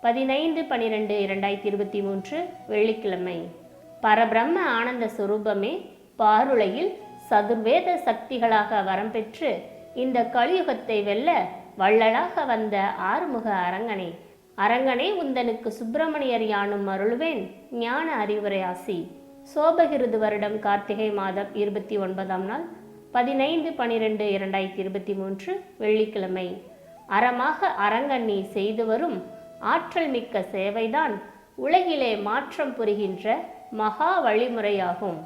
பதினைந்து பனிரெண்டு இரண்டாயிரத்தி இருபத்தி மூன்று வெள்ளிக்கிழமை. பரபிரம்ம ஆனந்த சுரூபமே பாருளையில் சதுர்வேத சக்திகளாக வரம் பெற்று இந்த கலியுகத்தை வெல்ல வள்ளலாக வந்த ஆறுமுக அரங்கனே அரங்கனே உந்தனுக்கு சுப்பிரமணியர் யானும் அருள்வேன் ஞான அறிவுரை ஆசி. சோபகிருது வருடம் கார்த்திகை மாதம் இருபத்தி ஒன்பதாம் நாள் பதினைந்து பனிரெண்டு இரண்டாயிரத்தி இருபத்தி மூன்று வெள்ளிக்கிழமை. அறமாக அரங்கண்ணி செய்து வரும் ஆற்றல் மிக்க சேவைதான் உலகிலே மாற்றம் புரிகின்ற மகா வழிமுறையாகும்.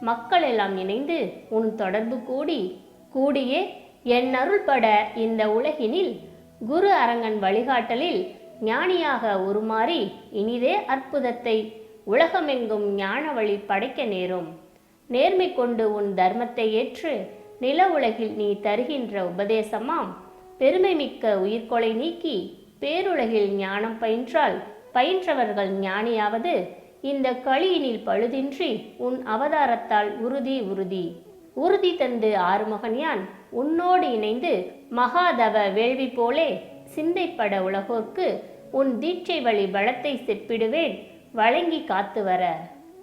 மக்கள் எல்லாம் இணைந்து உன் தொடர்பு கூடி கூடியே என் அருள்பட இந்த உலகினில் குரு அரங்கன் வழிகாட்டலில் ஞானியாக உருமாறி இனிதே அற்புதத்தை உலகமெங்கும் ஞான வழி படைக்க நேரும். நேர்மை கொண்டு உன் தர்மத்தை ஏற்று நில உலகில் நீ தருகின்ற உபதேசமாம். பெருமை மிக்க உயிர்கொலை நீக்கி பேருலகில் ஞானம் பயின்றால் பயின்றவர்கள் ஞானியாவது. இந்த களியினில் பழுதின்றி உன் அவதாரத்தால் உறுதி உறுதி. உறுதி தந்து ஆறுமுகன் யான் உன்னோடு இணைந்து மகாதவ வேள்வி போலே சிந்தைப்பட உலகோர்க்கு உன் தீட்சை வழி பலத்தை செப்பிடுவேன் வழங்கி காத்து வர.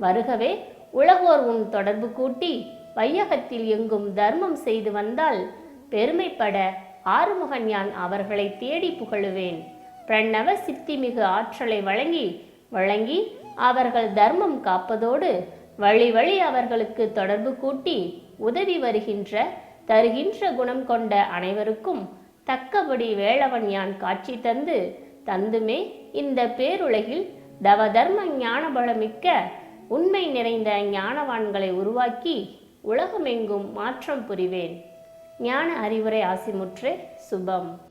வருகவே உலகோர் உன் தொடர்பு கூட்டி வையகத்தில் எங்கும் தர்மம் செய்து வந்தால் பெருமைப்பட ஆறுமுகன் யான் அவர்களை தேடி புகழுவேன். பிரணவ சித்திமிகு ஆற்றலை வழங்கி வழங்கி அவர்கள் தர்மம் காப்பதோடு வழி வழி அவர்களுக்கு தொடர்பு கூட்டி உதவி வருகின்ற தருகின்ற குணம் கொண்ட அனைவருக்கும் தக்கபடி வேளவன் யான் காட்சி தந்து தந்துமே இந்த பேருலகில் தவதர்ம ஞானபலமிக்க உண்மை நிறைந்த ஞானவான்களை உருவாக்கி உலகமெங்கும் மாற்றம் புரிவேன். ஞான அறிவுரை ஆசிமுற்று சுபம்.